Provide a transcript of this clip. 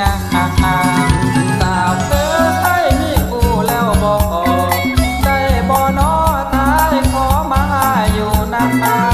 ยามา